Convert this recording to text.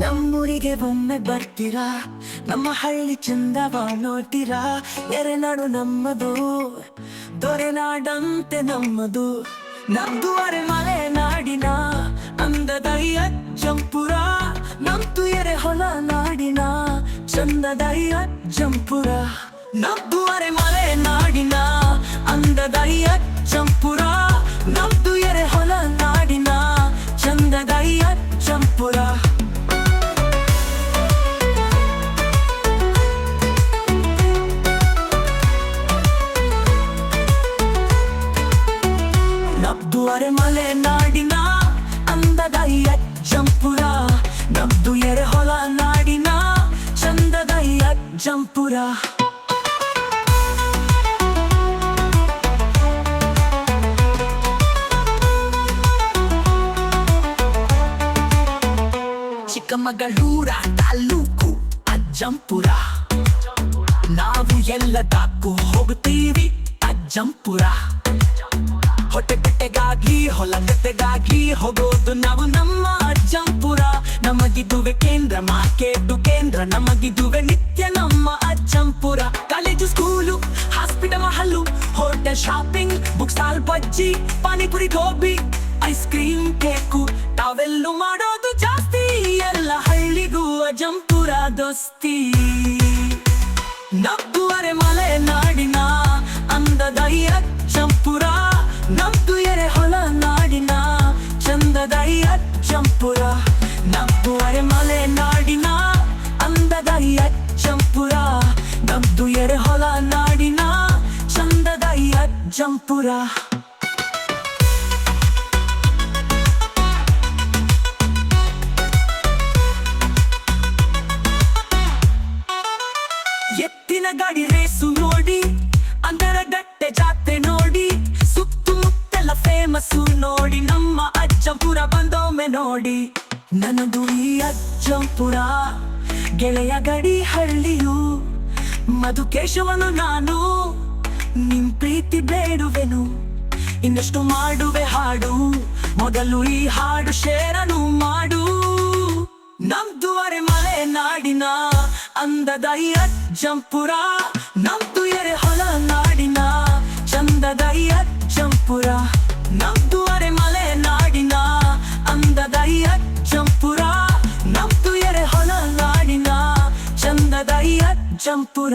ನಮ್ಮೂರಿಗೆ ಒಮ್ಮೆ ಬರ್ತೀರಾ? ನಮ್ಮ ಹಳ್ಳಿ ಚಂದವ ನೋಡ್ತೀರಾ? ಎರೆನಾಡು ನಮ್ಮದು ದೊರೆನಾಡಂತೆ ನಮ್ಮದು. ನಮ್ದು ಅರೆ ಮಲೆ ನಾಡಿನ, ಅಂದದ ಅಜ್ಜಂಪುರ. ನಮ್ದು ಎರೆ ಹೊಲ ನಾಡಿನ, ಚಂದದ ಅಜ್ಜಂಪುರ. ನಮ್ದು ಅರೆ ಮಲೆ ನಾಡಿನ ಅಂದದ ಅಜ್ಜಂಪುರ ನಮ್ದು ಎರೆ ಹೊಲ ನಾಡಿನ ಚಂದದ ಅಜ್ಜಂಪುರ ನಬ್ದು ಅರೆಮಲೆ ನಾಡಿನ ಚಿಕ್ಕಮಗಳೂರ ತಾಲೂಕು ಅಜ್ಜಂಪುರ. ನಾವು ಎಲ್ಲದಕ್ಕೂ ಹೋಗುತ್ತೀವಿ ಅಜ್ಜಂಪುರ. ಹೊಟ್ಟೆ ಕಟ್ಟೆಗಾಗಿ ಹೊಲ ಕಟ್ಟೆಗಾಗಿ ಹೋಗೋದು ನಾವು ನಮ್ಮ ಅಜ್ಜಂಪುರ. ನಮಗಿದುವೆ ಕೇಂದ್ರ, ಮಾರ್ಕೆಟ್ ಕೇಂದ್ರ, ನಮಗಿದುವೆ ನಿತ್ಯ ನಮ್ಮ Ajjampura. College, school, hospital, hall, hotel, shopping, book stall, bajji, panipuri, gobi, ice cream, cake, ತಾವೆಲ್ಲೂ ಮಾಡೋದು ಎಲ್ಲ ಅಜ್ಜಂಪುರ ದೋಸ್ತಿ. ನಬ್ಬುವರೆ ಮಲೆ ನಾಡಿನ ಅಂದದ ಚಂಪುರ ನಬ್ಬು ಎರೆ ಹೊಲ ನಾಡಿನ ಚಂದದ ಚಂಪುರ. ನಬ್ಬುವರೆ ಮಲೆ ನಾಡಿನ ಅಂದದ ಚಂಪುರ ನಮ್ದು ಎರೆ ಹೊಲ ನಾಡಿನ ಚಂದದ ಅಜ್ಜಂಪುರ ಎತ್ತಿನ ಗಾಡಿ ರೇಸು ನೋಡಿ ಅಂದರ ಗಟ್ಟೆ ಜಾತ್ರೆ ನೋಡಿ, ಸುತ್ತಮುತ್ತಲ ಫೇಮಸ್ಸು ನೋಡಿ, ನಮ್ಮ ಅಜ್ಜಂಪುರ ಬಂದೊಮ್ಮೆ ನೋಡಿ. ನನ್ನದು ಈ ಅಜ್ಜಂಪುರ, ಗೆಳೆಯ ಗಡಿ ಹಳ್ಳಿಯು, ಮಧುಕೇಶವನು ನಾನು, ನಿಮ್ ಪ್ರೀತಿ ಬೇಡುವೆನು, ಇನ್ನಷ್ಟು ಮಾಡುವೆ ಹಾಡು, ಮೊದಲು ಈ ಹಾಡು ಶೇರನು ಮಾಡು. ನಮ್ದು ಅರೆ ಮಲೆ ನಾಡಿನ ಅಂದದ ಜಂಪುರ ನಮ್ದು ಎರೆ ಹೊಲ ನಾಡಿನ. ಚಂದದಯ್ಯ ಜಂಪುರ ನಮ್ದು ಅರೆ ಮಲೆ ನಾಡಿನ. ಅಂದದಯ್ಯ ಜಂಪುರ ನಮ್ದು ಎರೆ ಹೊಲ ನಾಡಿನ. ಚಂದದಯ್ಯ ಈ ಅಜ್ಜಂಪುರ